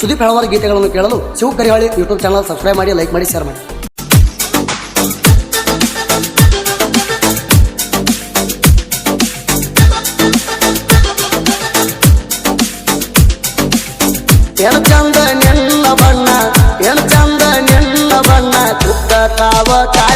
ಸುದೀಪ್ ಹಲವಾರು ಗೀತೆಗಳನ್ನು ಕೇಳಲು Shiva Karihali YouTube channel subscribe ಮಾಡಿ, ಲೈಕ್ ಮಾಡಿ, ಶೇರ್ ಮಾಡಿ. ಚಂದ ಬಣ್ಣ ಎಣ ಚಂದ ನಿನ್ನ ಬಣ್ಣ ಕಾವ ಕಾಡಿಗೆ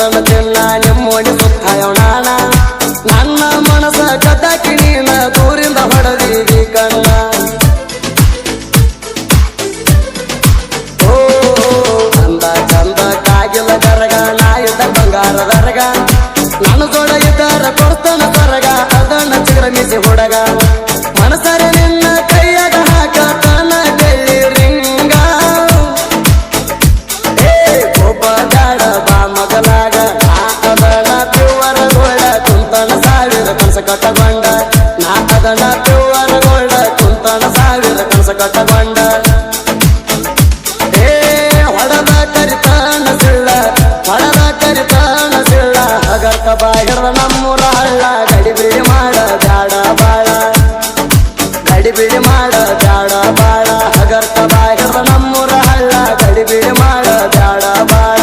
ತಿನ್ನ ನಿಮ್ಮೋಡಿ ಸುತ್ತ ನನ್ನ ಮನಸ ಕದ್ದಕಿ ನೀನ ದೂರಿಂದ ಹೊಡೆದೀವಿ ಕಣ್ಣ. ಓ, ಚಂದ ಚಂದ ಕಾಗಿಲ ಗರಗ ನಾಯಿದ ಬಂಗಾರ ದರಗ. ನನ್ನ ದೊಡ ಇದ್ದಾರ ಕೊಡ್ತಾನ ಸರಗ, ಅದನ್ನ ಚಿರಮಿಸಿ ಹುಡಗ. ಬಾಹಿರ ನಮ್ಮೂರ ಹಳ್ಳ. ಗಡಿಬಿಡಿ ಮಾಡ ಬ್ಯಾಡ ಬಾಳ. ಗಡಿಬಿಡಿ ಮಾಡ ಬಾಳ. ಹಗರ್ಕ ಬಾಹಿರ ನಮ್ಮೂರ ಹಳ್ಳ. ಗಡಿಬಿಡಿ ಮಾಡ ಬ್ಯಾಡ ಬಾಳ.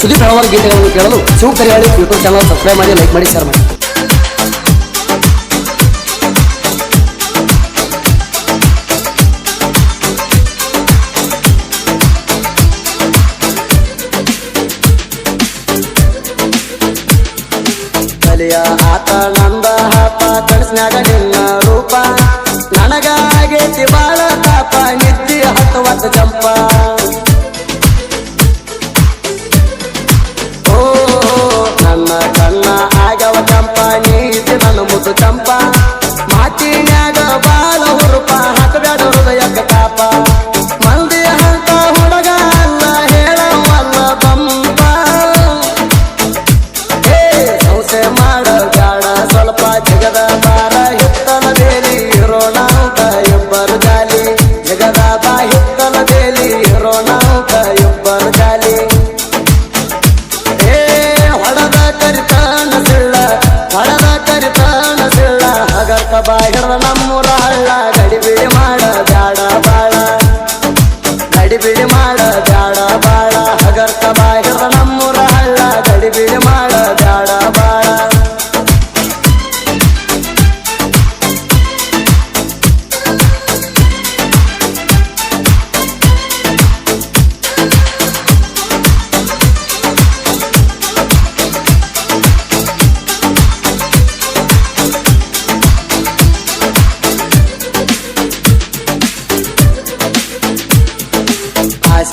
ಸುದೀಪ್ ಹಲವಾರು ಗೀತೆಗಳನ್ನು ಕೇಳಲು Shiva Karihali YouTube channel subscribe ಮಾಡಿ, ಲೈಕ್ ಮಾಡಿ ಶೇರ್ ಮಾಡಿ. ನಿನ್ನ ರೂಪ. ನನಗಾಗೇತಿ ಬಾಳ ತಾಪ, ನಿದ್ದಿ ಹತ್ತುವತ್ತು ಜಂಪ ಓ ನನ್ನ ಕಣ್ಣ ಆಗವ ಚಂಪ ನೀತಿ ನನ್ನ ಮುದ್ದು ಚಂಪ.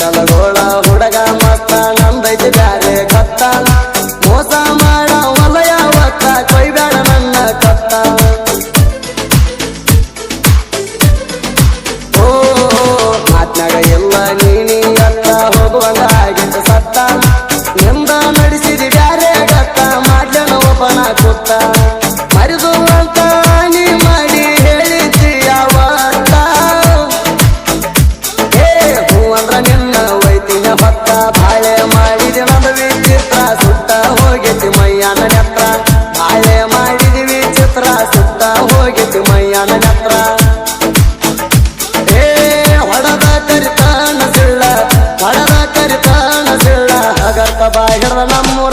ಆಶಲಗೋಳ ಹುಡುಗ ಮಸ್ತ ನಂದೈತಿ ಬ್ಯಾರೆ.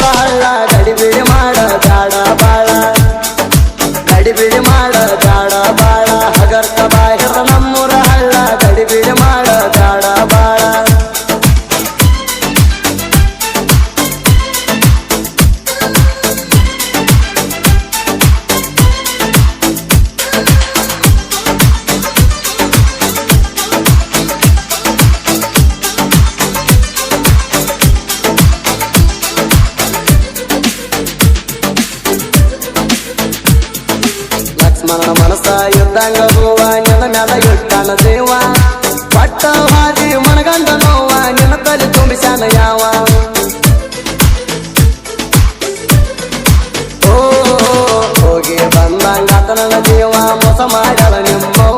ಸಿಳ್ಳ మన మనస యుద్ధంగా గోవ నిన్న నెల ఇష్టాన దేవ పట్ట హాజి మనగండ నోవ నిన్న తల్లి తుంబిశాన యావ ಹೋಗಿ ಬಂದಂಗ ಆತನ ಜೀವ ಮೋಸ ಮಾಡಲ ನಿಮ್ಮವ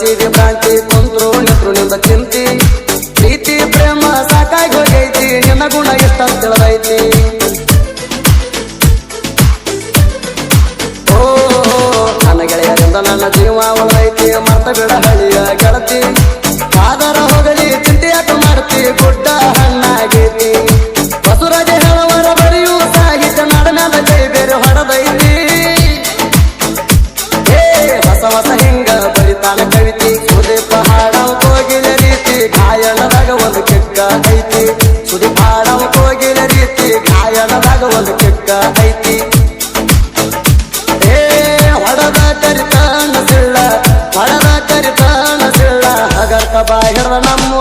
și vibranții controlă ಬಾಹಿರ ನಮ್ಮ